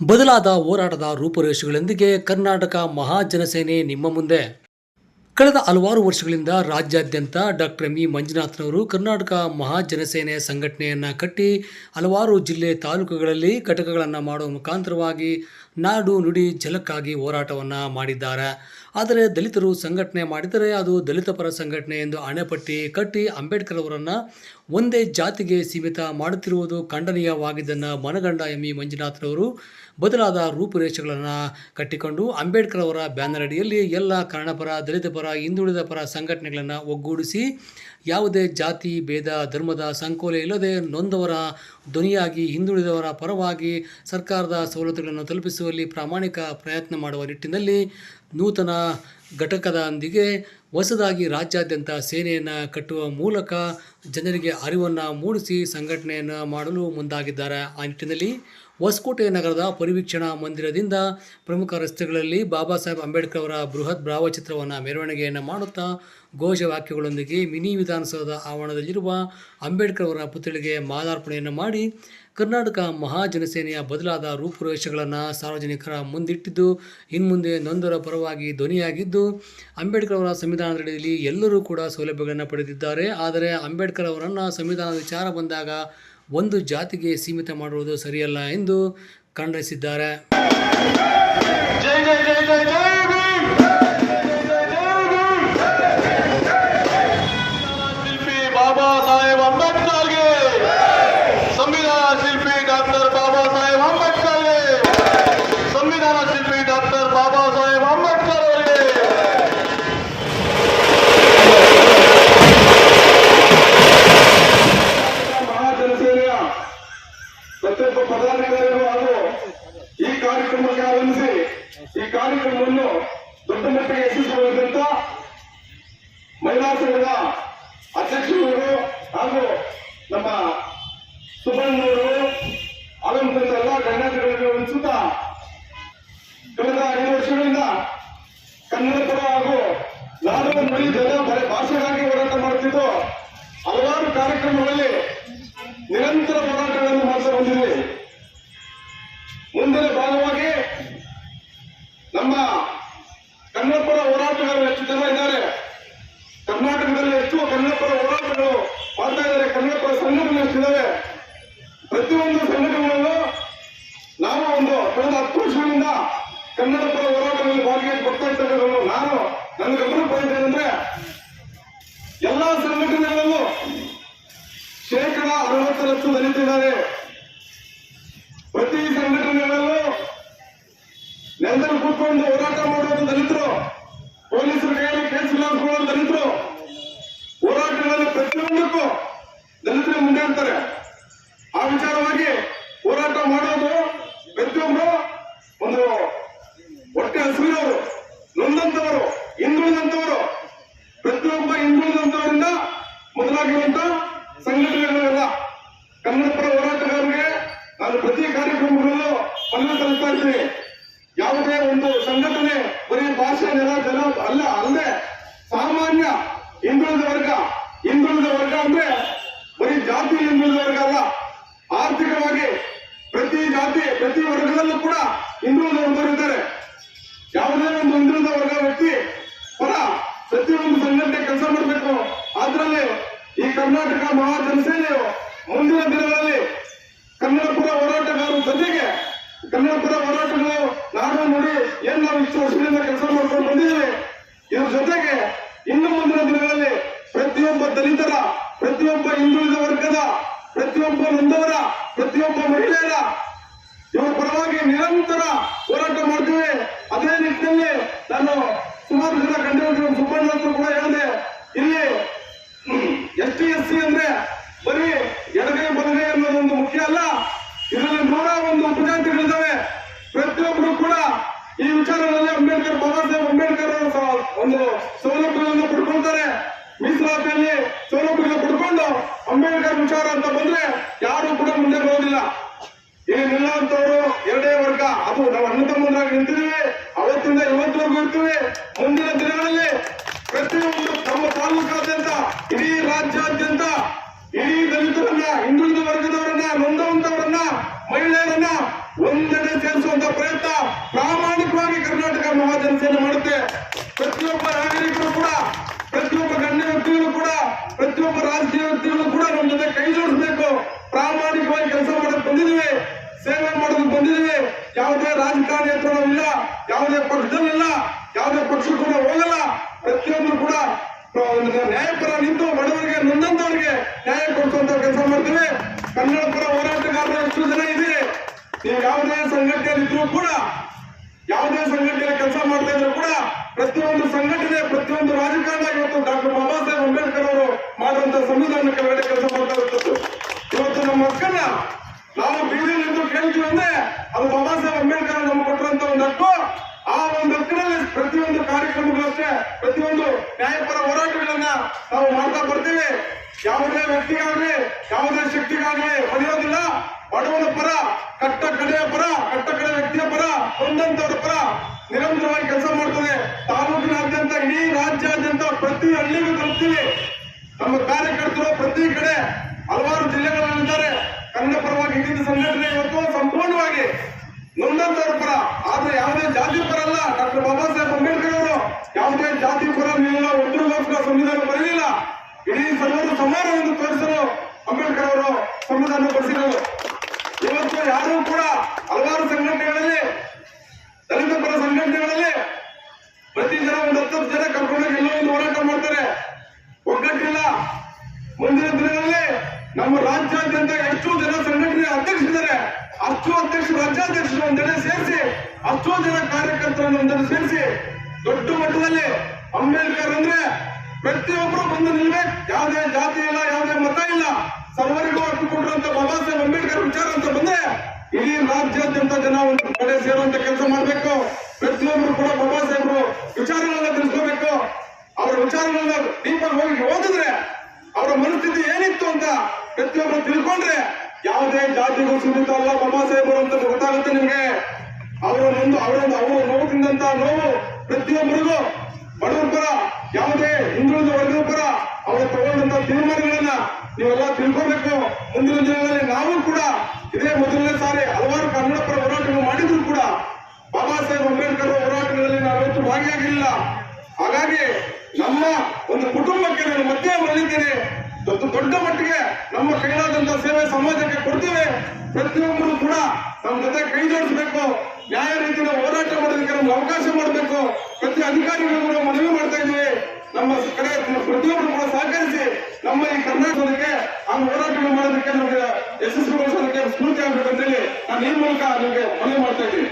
ಬದಲಾದ ಹೋರಾಟದ ರೂಪುರೇಷೆಗಳೊಂದಿಗೆ ಕರ್ನಾಟಕ ಮಹಾಜನಸೇನೆ ನಿಮ್ಮ ಮುಂದೆ. ಕಳೆದ ಹಲವಾರು ವರ್ಷಗಳಿಂದ ರಾಜ್ಯಾದ್ಯಂತ ಡಾಕ್ಟರ್ ಎಂ ಇ ಮಂಜುನಾಥ್ನವರು ಕರ್ನಾಟಕ ಮಹಾಜನಸೇನೆ ಸಂಘಟನೆಯನ್ನು ಕಟ್ಟಿ ಹಲವಾರು ಜಿಲ್ಲೆ ತಾಲೂಕುಗಳಲ್ಲಿ ಘಟಕಗಳನ್ನು ಮಾಡುವ ಮುಖಾಂತರವಾಗಿ ನಾಡು ನುಡಿ ಜಲಕ್ಕಾಗಿ ಹೋರಾಟವನ್ನು ಮಾಡಿದ್ದಾರೆ. ಆದರೆ ದಲಿತರು ಸಂಘಟನೆ ಮಾಡಿದರೆ ಅದು ದಲಿತ ಪರ ಸಂಘಟನೆ ಎಂದು ಹಣೆಪಟ್ಟಿ ಕಟ್ಟಿ ಅಂಬೇಡ್ಕರ್ ಅವರನ್ನು ಒಂದೇ ಜಾತಿಗೆ ಸೀಮಿತ ಮಾಡುತ್ತಿರುವುದು ಖಂಡನೀಯವಾಗಿದ್ದನ್ನು ಮನಗಂಡ ಎಂ ಇ ಮಂಜುನಾಥ್ರವರು ಬದಲಾದ ರೂಪುರೇಷೆಗಳನ್ನು ಕಟ್ಟಿಕೊಂಡು ಅಂಬೇಡ್ಕರ್ ಅವರ ಬ್ಯಾನರ್ ಅಡಿಯಲ್ಲಿ ಎಲ್ಲ ಕನ್ನಡಪರ ದಲಿತ ಪರ, ಹಿಂದುಳಿದ ಪರ ಸಂಘಟನೆಗಳನ್ನು ಒಗ್ಗೂಡಿಸಿ ಯಾವುದೇ ಜಾತಿ, ಭೇದ, ಧರ್ಮದ ಸಂಕೋಲೆ ಇಲ್ಲದೆ ನೊಂದವರ ಧ್ವನಿಯಾಗಿ ಹಿಂದುಳಿದವರ ಪರವಾಗಿ ಸರ್ಕಾರದ ಸವಲತ್ತುಗಳನ್ನು ತಲುಪಿಸುವಲ್ಲಿ ಪ್ರಾಮಾಣಿಕ ಪ್ರಯತ್ನ ಮಾಡುವ ನಿಟ್ಟಿನಲ್ಲಿ ನೂತನ ಘಟಕದೊಂದಿಗೆ ಹೊಸದಾಗಿ ರಾಜ್ಯಾದ್ಯಂತ ಸೇನೆಯನ್ನು ಕಟ್ಟುವ ಮೂಲಕ ಜನರಿಗೆ ಅರಿವನ್ನು ಮೂಡಿಸಿ ಸಂಘಟನೆಯನ್ನು ಮಾಡಲು ಮುಂದಾಗಿದ್ದಾರೆ. ಆ ನಿಟ್ಟಿನಲ್ಲಿ ಹೊಸಕೋಟೆ ನಗರದ ಪರಿವೀಕ್ಷಣಾ ಮಂದಿರದಿಂದ ಪ್ರಮುಖ ರಸ್ತೆಗಳಲ್ಲಿ ಬಾಬಾ ಸಾಹೇಬ್ ಅಂಬೇಡ್ಕರ್ ಅವರ ಬೃಹತ್ ಭಾವಚಿತ್ರವನ್ನು ಮೆರವಣಿಗೆಯನ್ನು ಮಾಡುತ್ತಾ ಘೋಷವಾಕ್ಯಗಳೊಂದಿಗೆ ಮಿನಿ ವಿಧಾನಸೌಧದ ಆವರಣದಲ್ಲಿರುವ ಅಂಬೇಡ್ಕರ್ ಅವರ ಪುತ್ಥಳಿಗೆ ಮಾಲಾರ್ಪಣೆಯನ್ನು ಮಾಡಿ ಕರ್ನಾಟಕ ಮಹಾಜನಸೇನೆಯ ಬದಲಾದ ರೂಪುರೇಷೆಗಳನ್ನು ಸಾರ್ವಜನಿಕರ ಮುಂದಿಟ್ಟಿದ್ದು, ಇನ್ಮುಂದೆ ನೊಂದರ ಪರವಾಗಿ ಧ್ವನಿಯಾಗಿದ್ದು, ಅಂಬೇಡ್ಕರ್ ಅವರ ಸಂವಿಧಾನದಡಿಯಲ್ಲಿ ಎಲ್ಲರೂ ಕೂಡ ಸೌಲಭ್ಯಗಳನ್ನು ಪಡೆದಿದ್ದಾರೆ. ಆದರೆ ಅಂಬೇಡ್ಕರ್ ಅವರನ್ನು ಸಂವಿಧಾನದ ವಿಚಾರ ಬಂದಾಗ ಒಂದು ಜಾತಿಗೆ ಸೀಮಿತ ಮಾಡುವುದು ಸರಿಯಲ್ಲ ಎಂದು ಖಂಡಿಸಿದ್ದಾರೆ. ಈ ಕಾರ್ಯಕ್ರಮವನ್ನು ದೊಡ್ಡ ಮಟ್ಟಿಗೆ ಯಶಸ್ವಿಗೊಳಿಸಿದಂತ ಮಹಿಳಾ ಸಂಘದ ಅಧ್ಯಕ್ಷರು ಹಾಗೂ ನಮ್ಮ ಸುಬ್ರಹ್ಮಣ್ಯವರು ಆಗಮಿಸಿದಂತ ಎಲ್ಲ ಗಣ್ಯಾತಿಗಳಿಗೆ ಅನಿಸುತ್ತಾ ಕಳೆದ ಐದು ವರ್ಷಗಳಿಂದ ಕನ್ನಡ ಪರ ಹಾಗೂ ನಾಡು ನುಡಿ ಜನ ಭಾಷೆಗಾಗಿ ಹೋರಾಟ ಮಾಡುತ್ತಿದ್ದು, ಹಲವಾರು ಕಾರ್ಯಕ್ರಮಗಳಲ್ಲಿ ನಿರಂತರ ಹೋರಾಟಗಳನ್ನು ಮಾಡ್ತಾ ಬಂದಿದೆ ಮುಂದಿನ ಭಾಗವಾಗಿ ನಮ್ಮ ಕನ್ನಡ ಪರ ಹೋರಾಟಗಾರರು ಹೆಚ್ಚು ಜನ ಇದ್ದಾರೆ? ಕರ್ನಾಟಕದಲ್ಲಿ ಹೆಚ್ಚು ಕನ್ನಡಪರ ಹೋರಾಟಗಳು ಮಾಡ್ತಾ ಇದ್ದಾರೆ? ಕನ್ನಡಪರ ಸಂಘಟನೆ ಹೆಚ್ಚಿದ್ದಾರೆ ಪ್ರತಿಯೊಂದು ಸಂಘಟನೆಗಳಲ್ಲೂ ನಾವು ಒಂದು ಕಳೆದ ಹತ್ತು ವರ್ಷಗಳಿಂದ ಕನ್ನಡ ಪರ ಹೋರಾಟಗಳಲ್ಲಿ ಭಾಗಿಯಾಗಿ ಬರ್ತಾ ಇರ್ತಕ್ಕಂಥದ್ದು ನಾನು ನನ್ನ ಗಮನ ಏನಂದ್ರೆ ಎಲ್ಲಾ ಸಂಘಟನೆಗಳಲ್ಲೂ ಶೇಕಡ ಅರವತ್ತರಷ್ಟು ದಲಿತಿದ್ದಾರೆ ಕೂತ್ಕೊಂಡು ಹೋರಾಟ ಮಾಡೋದು ದಲಿತರು, ಪೊಲೀಸರು ಕೈಯಲ್ಲಿ ಕೇಸ್ ಹಾಕೊಳ್ಳೋದು ದಲಿತರು, ಹೋರಾಟಗಳಲ್ಲಿ ಪ್ರತಿಯೊಂದಕ್ಕೂ ದಲಿತರು ಮುಂದೆ ಇರ್ತಾರೆ. ಆ ವಿಚಾರವಾಗಿ ಹೋರಾಟ ಮಾಡೋದು ಪ್ರತಿಯೊಬ್ಬರು ಒಂದು ಹೊಟ್ಟೆ ಹಸಿರಿನವರು ನೊಂದಂತವರು, ಹಿಂದುಳಿದಂತವರು, ಪ್ರತಿಯೊಬ್ಬ ಹಿಂದುಳಿದಂತವರಿಂದ ಮೊದಲಾಗಿರುವಂತ ಸಂಘಟನೆಗಳೆಲ್ಲ. ಕನ್ನಡ ಪರ ಹೋರಾಟಗಾರರಿಗೆ ನಾನು ಪ್ರತಿ ಕಾರ್ಯಕ್ರಮಗಳಲ್ಲೂ ಮನವಿ ಸಲ್ಲಿಸ್ತಾ ಇರ್ತೀನಿ ಯಾವುದೇ ಒಂದು ಸಂಘಟನೆ, ಬರೀ ಭಾಷೆ ನೆಲ, ಜನ ಅಲ್ಲ, ಅಲ್ಲದೆ ಸಾಮಾನ್ಯ ಹಿಂದುಳಿದ ವರ್ಗ ಹಿಂದುಳಿದ ವರ್ಗ ಅಂದ್ರೆ ಬರೀ ಜಾತಿ ಹಿಂದುಳಿದ ವರ್ಗ ಅಲ್ಲ. ಆರ್ಥಿಕವಾಗಿ ಪ್ರತಿ ಜಾತಿ, ಪ್ರತಿ ವರ್ಗದಲ್ಲೂ ಕೂಡ ಹಿಂದುಳಿದ ವರ್ಗರು ಯಾವುದೇ ಒಂದು ಹಿಂದುಳಿದ ವರ್ಗ ವ್ಯಕ್ತಿ ಪರ ಪ್ರತಿಯೊಂದು ಸಂಘಟನೆ ಕೆಲಸ ಮಾಡಬೇಕು. ಅದರಲ್ಲಿ ಈ ಕರ್ನಾಟಕ ಮಹಾಜನಸೇನೆಯು ಮುಂದಿನ ದಿನಗಳಲ್ಲಿ ಕನ್ನಡ ಪರ ಹೋರಾಟಗಾರರ ಜೊತೆಗೆ ಕನ್ನಡ ಪರ ಹೋರಾಟಗಳು ನಾಡು ನುಡಿ ಏನ್ ನಾವು ಇಷ್ಟು ವರ್ಷಗಳಿಂದ ಕೆಲಸ ಮಾಡ್ಕೊಂಡು ಬಂದಿದ್ದೀವಿ. ಇದ್ರ ಜೊತೆಗೆ ಇನ್ನು ಮುಂದಿನ ದಿನಗಳಲ್ಲಿ ಪ್ರತಿಯೊಬ್ಬ ದಲಿತರ, ಪ್ರತಿಯೊಬ್ಬ ಹಿಂದುಳಿದ ವರ್ಗದ, ಪ್ರತಿಯೊಬ್ಬ ನೊಂದವರ ಪ್ರತಿಯೊಬ್ಬ ಮಹಿಳೆಯರ, ಇವರ ಪರವಾಗಿ ನಿರಂತರ ಹೋರಾಟ ಮಾಡ್ತೀವಿ ಅದೇ ನಿಟ್ಟಿನಲ್ಲಿ ನಾನು ಸುಮಾರು ಜನ ಕಂಡಿರುವ ಸುಬ್ಬಣ್ಣ ಹತ್ರ ಕೂಡ ಹೇಳಿದೆ ಇಲ್ಲಿ ಎಸ್ ಟಿ ಎಸ್ ಸಿ ಅಂದ್ರೆ ಬರೀ ಎಡಗೈ ಬಲಗೈ ಅನ್ನೋದೊಂದು ಮುಖ್ಯ ಅಲ್ಲ ಇದರಲ್ಲಿ ನೂರ ಒಂದು ಉಪಜಾತಿಗಳಿದ್ದಾವೆ ಪ್ರತಿಯೊಬ್ಬರು ಕೂಡ ಈ ವಿಚಾರದಲ್ಲಿ ಅಂಬೇಡ್ಕರ್ ಬಾಬಾ ಸಾಹೇಬ್ ಅಂಬೇಡ್ಕರ್ ಅವರ ಸ- ಒಂದು ಸೌಲಭ್ಯಗಳನ್ನು ಪಡ್ಕೊಳ್ತಾರೆ ಮೀಸಲಾತಿಯಲ್ಲಿ ಸೌಲಭ್ಯಗಳನ್ನು ಪಡ್ಕೊಂಡು ಅಂಬೇಡ್ಕರ್ ವಿಚಾರ ಅಂತ ಬಂದ್ರೆ ಯಾರು ಕೂಡ ಮುಂದೆ ಬರೋದಿಲ್ಲ. ಇಲ್ಲಿ ನಿಲ್ಲುವಂತವರು ಎರಡೇ ವರ್ಗ. ಅದು ನಾವು ಅಣ್ಣ ನಿಂತಿದ್ದೀವಿ ಅವತ್ತಿಂದ ಇವತ್ತವರೆಗೂ ಇರ್ತೀವಿ ಮುಂದಿನ ದಿನಗಳಲ್ಲಿ ಪ್ರತಿಯೊಂದು ನಮ್ಮ ತಾಲೂಕಾದ್ಯಂತ ಇಡೀ ರಾಜ್ಯಾದ್ಯಂತ ಇಡೀ ದಲಿತರನ್ನ ಹಿಂದುಳಿದ ವರ್ಗದವರನ್ನ ನೊಂದವಂತವರನ್ನ ಮಹಿಳೆಯರನ್ನ ಒಂದೆಡೆ ಸೇರಿಸುವ ಯಾವುದೇ ರಾಜಕಾರಣಿ ಹತ್ರ ಇಲ್ಲ, ಯಾವುದೇ ಪಕ್ಷದಲ್ಲಿಲ್ಲ ಯಾವುದೇ ಪಕ್ಷಕ್ಕೂ ಕೂಡ ಹೋಗಲ್ಲ. ಪ್ರತಿಯೊಂದು ಕೂಡ ನ್ಯಾಯಪರ ನಿಂತು ಬಡವರಿಗೆ, ನೊಂದಂತವರಿಗೆ ನ್ಯಾಯ ಕೊಡಿಸುವಂತ ಕೆಲಸ ಮಾಡ್ತೀವಿ. ಕನ್ನಡ ಪರ ಹೋರಾಟಗಾರರು ಎಷ್ಟು ಜನ ಇದ್ದೀರಿ. ನೀವು ಯಾವುದೇ ಸಂಘಟನೆಯಲ್ಲಿ ಇದ್ರೂ ಕೂಡ, ಯಾವುದೇ ಸಂಘಟನೆ ಕೆಲಸ ಮಾಡ್ತಾ ಇದ್ರು ಕೂಡ, ಪ್ರತಿಯೊಂದು ಸಂಘಟನೆ, ಪ್ರತಿಯೊಂದು ರಾಜಕಾರಣ ಇವತ್ತು ಡಾಕ್ಟರ್ ಬಾಬಾ ಸಾಹೇಬ್ ಅಂಬೇಡ್ಕರ್ ಅವರು ಮಾಡುವಂತ ಸಂವಿಧಾನ ಕೆಳಗಡೆ ಕೆಲಸ ಮಾಡ್ತಾ ಇರ್ತದ್ದು ಇವತ್ತು ನಮ್ಮ ಮಕ್ಕಳನ್ನ ನಾವು ಬೀದಿಲಿಂದು ಕೇಳ್ತೀವಿ ಅಂದ್ರೆ ಅದು ಬಾಬಾ ಸಾಹೇಬ್ ಅಂಬೇಡ್ಕರ್ ನಮ್ಗೆ ಕೊಟ್ಟರಂತ ಒಂದು ಹಕ್ಕು. ಆ ಒಂದು ಹಕ್ಕಿನಲ್ಲಿ ಪ್ರತಿಯೊಂದು ಕಾರ್ಯಕ್ರಮಗಳಷ್ಟೇ, ಪ್ರತಿಯೊಂದು ನ್ಯಾಯಪರ ಹೋರಾಟಗಳನ್ನ ನಾವು ಮಾಡ್ತಾ ಬರ್ತೀವಿ. ಯಾವುದೇ ವ್ಯಕ್ತಿಗಾಗ್ಲಿ, ಯಾವುದೇ ಶಕ್ತಿಗಾಗ್ಲಿ ಬರೆಯೋದಿಲ್ಲ ಬಡವನ ಪರ, ಕಟ್ಟ ಕಡೆಯ ಪರ, ಕಟ್ಟ ಕಡೆ ವ್ಯಕ್ತಿಯ ಪರ ಒಂದಂತವರ ಪರ ನಿರಂತರವಾಗಿ ಕೆಲಸ ಮಾಡ್ತದೆ. ತಾಲೂಕಿನಾದ್ಯಂತ, ಇಡೀ ರಾಜ್ಯಾದ್ಯಂತ ಪ್ರತಿ ಹಳ್ಳಿಗೂ ತಲುಪ್ತೀವಿ. ನಮ್ಮ ಕಾರ್ಯಕರ್ತರು ಪ್ರತಿ ಕಡೆ ಹಲವಾರು ಜಿಲ್ಲೆಗಳಲ್ಲಿದ್ದಾರೆ ಕನ್ನಡ ಪರವಾಗಿ ಹಿಡಿದ ಸಂಘಟನೆ ಇವತ್ತು ಸಂಪೂರ್ಣವಾಗಿ ನೊಂದಂತವ್ರ ಪರ. ಆದ್ರೆ ಯಾವುದೇ ಜಾತಿ ಪರ ಅಲ್ಲ. ಡಾಕ್ಟರ್ ಬಾಬಾ ಸಾಹೇಬ್ ಅಂಬೇಡ್ಕರ್ ಅವರು ಯಾವುದೇ ಜಾತಿ ಪರ ನಿಲ್ಲ ಒಬ್ಬರಿಗೋಸ್ಕರ ಸಂವಿಧಾನ ಬರಲಿಲ್ಲ ಇಡೀ ಸರ್ವರು ಸಮಾನ ಎಂದು ತೋರಿಸಲು ಅಂಬೇಡ್ಕರ್ ಅವರು ಸಂವಿಧಾನ ಬರೆಸಿದರು. ಇವತ್ತು ಯಾರು ಕೂಡ ಹಲವಾರು ಸಂಘಟನೆಗಳಲ್ಲಿ, ದಲಿತ ಪರ ಸಂಘಟನೆಗಳಲ್ಲಿ ಪ್ರತಿ ಜನ ಒಂದು ಹತ್ತು ಜನ ಕರ್ಕೊಂಡೋಗಿ ಎಲ್ಲೋ ಒಂದು ಹೋರಾಟ ಮಾಡ್ತಾರೆ. ಒಗ್ಗಟ್ಟಿಲ್ಲ. ಮುಂದಿನ ದಿನಗಳಲ್ಲಿ ನಮ್ಮ ರಾಜ್ಯಾದ್ಯಂತ ಎಷ್ಟು ಜನ ಸಂಘಟನೆ ಅಧ್ಯಕ್ಷರಿದ್ದಾರೆ. ಅಷ್ಟು ಅಧ್ಯಕ್ಷ, ರಾಜ್ಯಾಧ್ಯಕ್ಷರು ಒಂದೆಡೆ ಸೇರಿಸಿ, ಅಷ್ಟೋ ಜನ ಕಾರ್ಯಕರ್ತರನ್ನು ಒಂದೆಡೆ ಸೇರಿಸಿ, ದೊಡ್ಡ ಮಟ್ಟದಲ್ಲಿ ಅಂಬೇಡ್ಕರ್ ಅಂದ್ರೆ ಪ್ರತಿಯೊಬ್ಬರು ಬಂದು ನಿಲ್ಬೇಕು ಯಾವುದೇ ಜಾತಿ ಇಲ್ಲ, ಯಾವುದೇ ಮತ ಇಲ್ಲ. ಸರ್ವರಿಗೂ ಹಕ್ಕು ಕೊಟ್ಟಿರುವಂತ ಬಾಬಾ ಸಾಹೇಬ್ ಅಂಬೇಡ್ಕರ್ ವಿಚಾರ ಅಂತ ಬಂದ್ರೆ, ಇಡೀ ರಾಜ್ಯಾದ್ಯಂತ ಜನ ಒಂದು ಕಡೆ ಸೇರುವಂತ ಕೆಲಸ ಮಾಡಬೇಕು ಪ್ರತಿಯೊಬ್ಬರು ಕೂಡ ಬಾಬಾ ಸಾಹೇಬರು ವಿಚಾರಗಳನ್ನ ತಿಳಿಸ್ಕೋಬೇಕು ಅವರ ವಿಚಾರಗಳನ್ನ ಡೀಪಾಗಿ ಹೋಗಿ ಓದಿದ್ರೆ ಅವರ ಮನಸ್ಥಿತಿ ಏನಿತ್ತು ಅಂತ ಪ್ರತಿಯೊಬ್ಬರು ತಿಳ್ಕೊಂಡ್ರೆ ಯಾವುದೇ ಸೀಮಿತ ಅಲ್ಲ ಬಾಬಾ ಸಾಹೇಬರು ಅಂತ ಗೊತ್ತಾಗುತ್ತೆ ನಿಮ್ಗೆ. ಅವರ ಅವರೊಂದು ಅವರು ನೋವು ತಿಂದಂತ ನೋವು ಪ್ರತಿಯೊಬ್ಬರಿಗೂ. ಬಡವರ ಪರ, ಯಾವುದೇ ಹಿಂದುಳಿದ ವರ್ಗದ ಪರ ಅವರು ತಗೊಂಡಂತ ತೀರ್ಮಾನಗಳನ್ನ ನೀವೆಲ್ಲ ತಿಳ್ಕೊಬೇಕು. ಮುಂದಿನ ದಿನಗಳಲ್ಲಿ ನಾವು ಕೂಡ ಇದೇ ಮೊದಲನೇ ಸಾರಿ ಹಲವಾರು ಕನ್ನಡ ಪರ ಹೋರಾಟಗಳು ಮಾಡಿದ್ರು ಕೂಡ ಬಾಬಾ ಸಾಹೇಬ್ ಅಂಬೇಡ್ಕರ್ ಹೋರಾಟಗಳಲ್ಲಿ ನಾವಿವತ್ತು ಭಾಗಿಯಾಗಿಲ್ಲ ಹಾಗಾಗಿ ನಮ್ಮ ಒಂದು ಕುಟುಂಬಕ್ಕೆ ನಾನು ಮತ್ತೆ ಮರಳಿದ್ದೇನೆ. ದೊಡ್ಡ ದೊಡ್ಡ ಮಟ್ಟಿಗೆ ನಮ್ಮ ಕೈಲಾದಂತ ಸೇವೆ ಸಮಾಜಕ್ಕೆ ಕೊಡ್ತೀವಿ. ಪ್ರತಿಯೊಬ್ಬರು ಕೂಡ ನಮ್ಮ ಜೊತೆ ಕೈ ಜೋಡಿಸಬೇಕು. ನ್ಯಾಯ ರೀತಿಯ ಹೋರಾಟ ಮಾಡೋದಕ್ಕೆ ನಮ್ಗೆ ಅವಕಾಶ ಮಾಡಬೇಕು. ಪ್ರತಿ ಅಧಿಕಾರಿಗಳು ಕೂಡ ಮನವಿ ಮಾಡ್ತಾ ಇದ್ದೀವಿ. ನಮ್ಮ ಕಡೆ ಪ್ರತಿಯೊಬ್ಬರು ಕೂಡ ಸಹಕರಿಸಿ ನಮ್ಮ ಈ ಕರ್ನಾಟಕಕ್ಕೆ ಆ ಹೋರಾಟಗಳು ಮಾಡೋದಕ್ಕೆ ನಮಗೆ ಯಶಸ್ವಿಗೊಳಿಸೋದಕ್ಕೆ ಸ್ಫೂರ್ತಿ ಆಗ್ಬೇಕಂತೇಳಿ ನಾನು ಈ ಮೂಲಕ ನಿಮಗೆ ಮನವಿ ಮಾಡ್ತಾ ಇದ್ದೀನಿ.